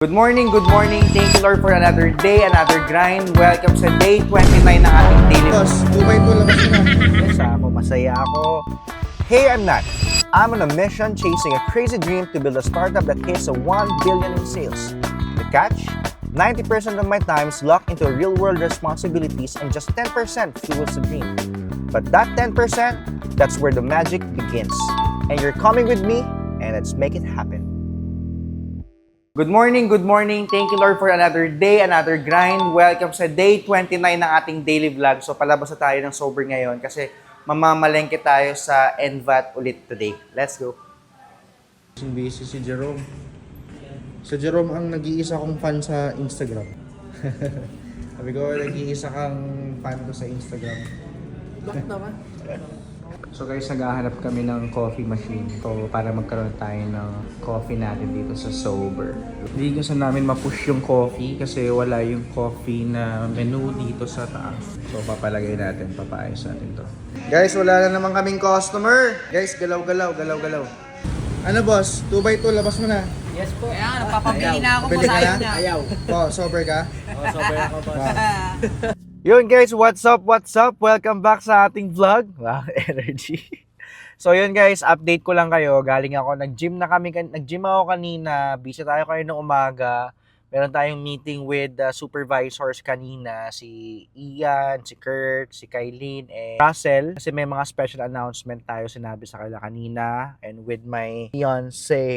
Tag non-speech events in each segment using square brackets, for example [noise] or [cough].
Good morning, good morning. Thank you Lord for another day, another grind. Welcome sa day 29 ng ating daily Boss, 2 by 2 labas mo na. Yes, ako, masaya ako. Hey, I'm Nat. I'm on a mission chasing a crazy dream to build a startup that hits a 1 billion in sales. The catch? 90% of my time is locked into real-world responsibilities and just 10% fuels the dream. But that 10%, that's where the magic begins. And you're coming with me, and let's make it happen. Good morning, good morning. Thank you Lord for another day, another grind. Welcome sa day 29 ng ating daily vlog. So palabas na tayo ng sober ngayon kasi mamamalengke tayo sa NVAT ulit today. Let's go. Busy si Jerome. Si Jerome ang nag-iisa kong fan sa Instagram. [laughs] Sabi ko, nag-iisa kang fan ko sa Instagram. Bakit naman? [laughs] So guys, naghahanap kami ng coffee machine. So para magkaroon tayo ng coffee natin dito sa sober. Hindi gusto namin ma-push yung coffee kasi wala yung coffee na menu dito sa taas. So papalagay natin, papaayos natin to. Guys, wala na naman kaming customer. Guys, galaw-galaw, galaw-galaw. Ano boss, 2 by 2 labas mo na. Yes po. Kaya napapabili na ako Pabili po ka sa na? niya. Ayaw. Po, sober ka? Oh, sober ako po. [laughs] Yun guys, what's up, what's up? Welcome back sa ating vlog. [laughs] Wow, energy. So yun guys, update ko lang kayo. Galing ako, nag-gym na kami, nag-gym ako kanina. Busy tayo kayo ng umaga. Meron tayong meeting with the supervisors kanina, si Ian, si Kurt, si Kailin, and Russell. Kasi may mga special announcement tayo sinabi sa kanila kanina and with my fiancé.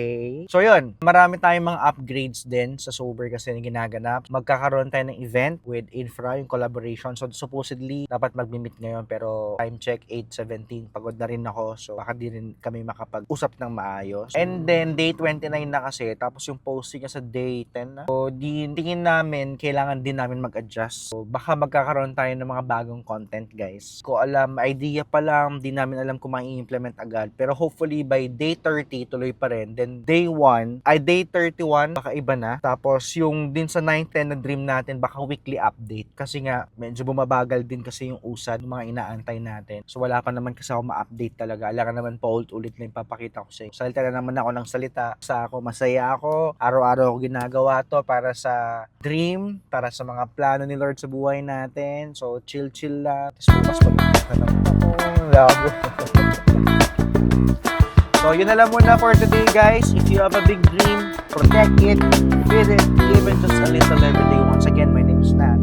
So yun, marami tayong mga upgrades din sa Sober kasi na ginaganap. Magkakaroon tayo ng event with Infra, yung collaboration. So supposedly, dapat mag-meet ngayon pero time check 8.17. Pagod na rin ako so baka di rin kami makapag-usap ng maayos. And then day 29 na kasi tapos yung posting niya sa day 10 na. So di tingin namin kailangan din namin mag-adjust. So baka magkakaroon tayo ng mga bagong content guys. Ko alam, idea pa lang, di namin alam kung mai-implement agad. Pero hopefully by day 30 tuloy pa rin. Then day 1, ay day 31 baka iba na. Tapos yung din sa 9-10 na dream natin baka weekly update. Kasi nga medyo bumabagal din kasi yung usad ng mga inaantay natin. So wala pa naman kasi ako ma-update talaga. Alam ka naman paulit-ulit na yung papakita ko sa iyo. Salita na naman ako ng salita. Sa ako, masaya ako. Araw-araw ako ginagawa to para sa dream, para sa mga plano ni Lord sa buhay natin. So chill-chill lang. Tapos bukas pa naman ako. Labo. [laughs] So, yun na lang muna for today, guys. If you have a big dream, protect it, feed it, it just a little every day. Once again, my name is Nat.